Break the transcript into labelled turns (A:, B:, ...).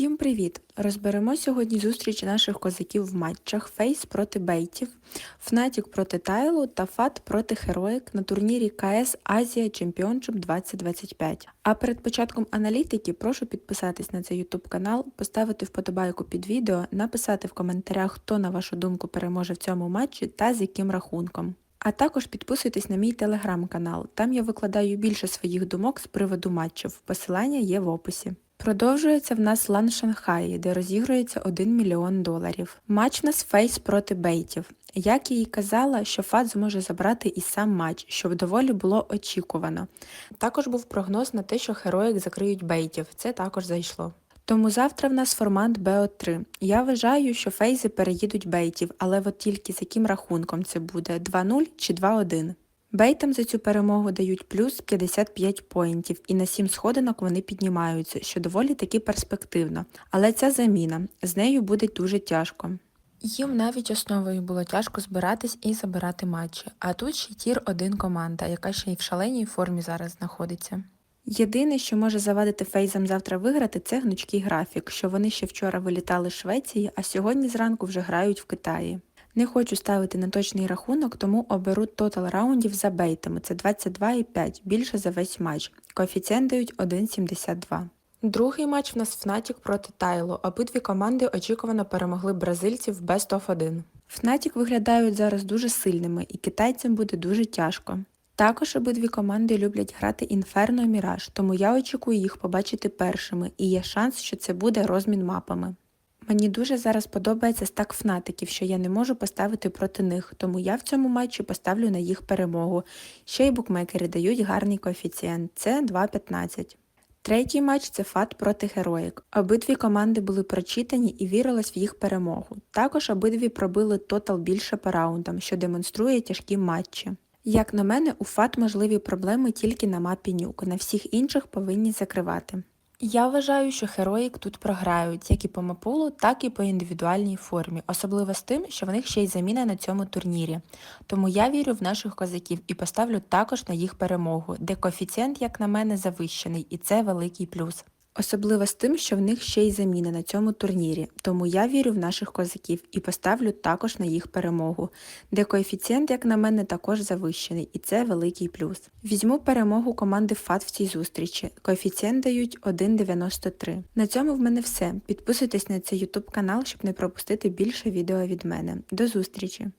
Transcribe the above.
A: Всім привіт! Розберемо сьогодні зустріч наших козаків в матчах Фейс проти Бейтів, Фнатік проти Тайлу та Фат проти Хероїк на турнірі КС Азія Чемпіоншип 2025. А перед початком аналітики прошу підписатись на цей YouTube канал, поставити вподобайку під відео, написати в коментарях, хто на вашу думку переможе в цьому матчі та з яким рахунком. А також підписуйтесь на мій телеграм-канал, там я викладаю більше своїх думок з приводу матчів. Посилання є в описі. Продовжується в нас лан Шанхаї, де розігрується 1 мільйон доларів. Матч на Фейс проти Бейтів. Як я і казала, що Фат зможе забрати і сам матч, що доволі було очікувано. Також був прогноз на те, що Хероїк закриють Бейтів. Це також зайшло. Тому завтра в нас формат БО3. Я вважаю, що фейзи переїдуть бейтів, але от тільки з яким рахунком це буде 2-0 чи 2-1. Бейтам за цю перемогу дають плюс 55 поінтів, і на 7 сходинок вони піднімаються, що доволі таки перспективно. Але ця заміна, з нею буде дуже тяжко. Їм навіть основою було тяжко збиратись і забирати матчі, а тут ще тір один команда, яка ще й в шаленій формі зараз знаходиться. Єдине, що може завадити фейзам завтра виграти, це гнучкий графік, що вони ще вчора вилітали з Швеції, а сьогодні зранку вже грають в Китаї. Не хочу ставити на точний рахунок, тому оберу тотал раундів за бейтами. Це 22,5, більше за весь матч. Коефіцієнт дають 1,72. Другий матч в нас Фнатік проти Тайло. Обидві команди очікувано перемогли бразильців в Best of 1. Фнатік виглядають зараз дуже сильними і китайцям буде дуже тяжко. Також обидві команди люблять грати Інферно і Міраж, тому я очікую їх побачити першими, і є шанс, що це буде розмін мапами. Мені дуже зараз подобається стак фнатиків, що я не можу поставити проти них, тому я в цьому матчі поставлю на їх перемогу. Ще й букмекери дають гарний коефіцієнт це 2,15. Третій матч це Фат проти Героїк. Обидві команди були прочитані і вірилось в їх перемогу. Також обидві пробили тотал більше по раундам, що демонструє тяжкі матчі. Як на мене, у ФАТ можливі проблеми тільки на мапі нюк, на всіх інших повинні закривати. Я вважаю, що героїк тут програють як і по мапулу, так і по індивідуальній формі, особливо з тим, що в них ще й заміна на цьому турнірі. Тому я вірю в наших козаків і поставлю також на їх перемогу, де коефіцієнт, як на мене, завищений, і це великий плюс. Особливо з тим, що в них ще й заміна на цьому турнірі, тому я вірю в наших козаків і поставлю також на їх перемогу, де коефіцієнт, як на мене, також завищений, і це великий плюс. Візьму перемогу команди ФАТ в цій зустрічі. Коефіцієнт дають 1,93. На цьому в мене все. Підписуйтесь на цей YouTube канал, щоб не пропустити більше відео від мене. До зустрічі!